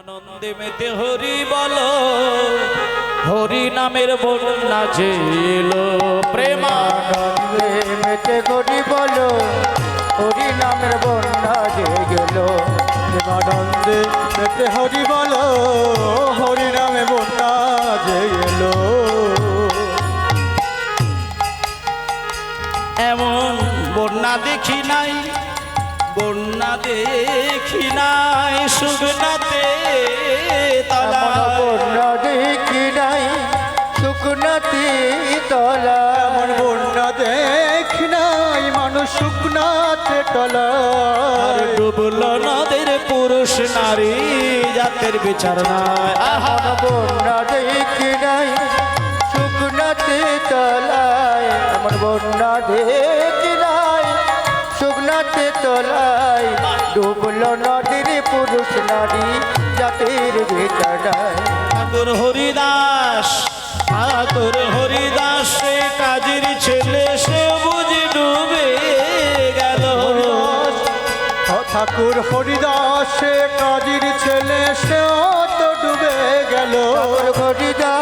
আনন্দে মেতে হরি বলো। হরি নামের বন্যা ছিল প্রেমা আনন্দে মেতে করি বলো। হরি নামের বন্যা যে গেল। আনন্দে মেতে হরি বলো। হরি নামে বন্যা যে এলো এমন বন্যা দেখি নাই। বন্যা দেখি নাই সুগনাতে তালা। বন্যা দেখি নাই শুকনাতি তলা। এমন বন্যা দেখি নাই মানুষ শুকনাতে তলা। ডুবল নদের পুরুষ নারী জাতের বিচার নাই আহা বন্যা দেখি নাই শুকনাতি তলায় আমার বন্যা দেখি শুকনাতি তলায় ডুবল নদীর পুরুষ নারী জাতির বিচারায় ঠাকুর হরিদাস ঠাকুর হরিদাস সে কাজের ছেলে সে বুঝি ডুবে গেল। ঠাকুর হরিদাস সে কাজীর ছেলে সেও তো ডুবে গেল। হরিদা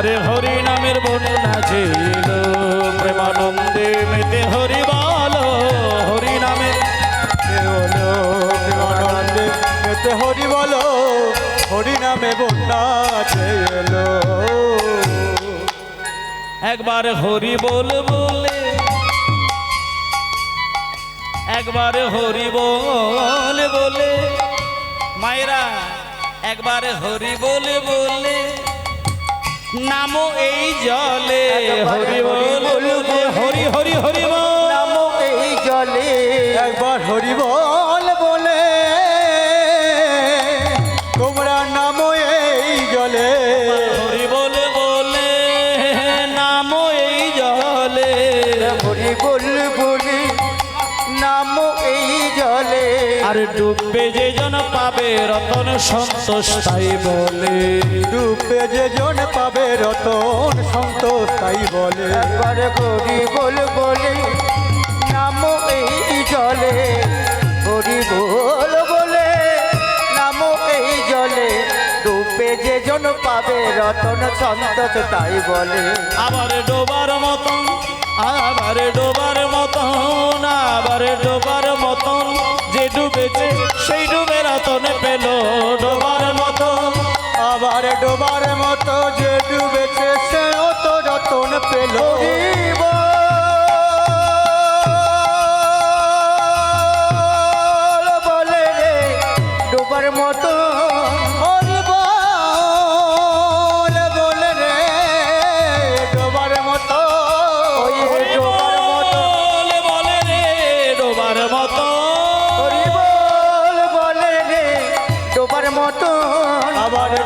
আরে হরি নামের বন্যা ছিল প্রেমানন্দে মেতে হরি বল হরি নামের প্রেমানন্দে মেতে হরি বলো হরি নামে বন্যা যে এলো একবার হরি বল বলে একবার হরি বল বলে। মায়েরা একবার হরি বলে বলে। নামো এই জলে। হরি বল বলে হরি হরি হরি বল। নাম এই জলে। একবার হরি বল বলে। তোমরা নামো এই জলে। হরি বলে বলে নামো এই জলে। হরি বল বলি। নাম এই জলে। আর ডুববে যে জন পাবে রতন সন্তোষ তাই বলে। ডুবে যে জন পাবে রতন সন্তোষ তাই বলে। একবার হরি বল বলে নাম এই জলে। হরি বল বলে নাম এই জলে। ডুবে যে জন পাবে রতন সন্তোষ তাই বলে। আবার ডোবার মতন আবার ডোবার ডুবেছে সেই ডুবে রতন পেল ডোবার মতো। আবার ডোবার মতো যে ডুবেছে, সেও তো রতন পেল। হরি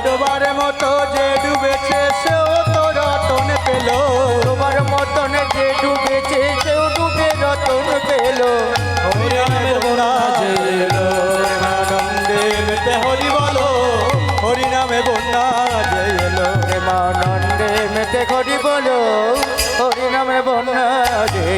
ডোবার মতো যে ডুবেছে সেও তো রতন পেল। ডোবার মতন যে ডুবেছে সেও ডুবে রতন পেল। হরি হরি বলো হরি নামে বন্যা এলো। প্রেমানন্দে মেতে করি বলো হরি নামে বন্যা রে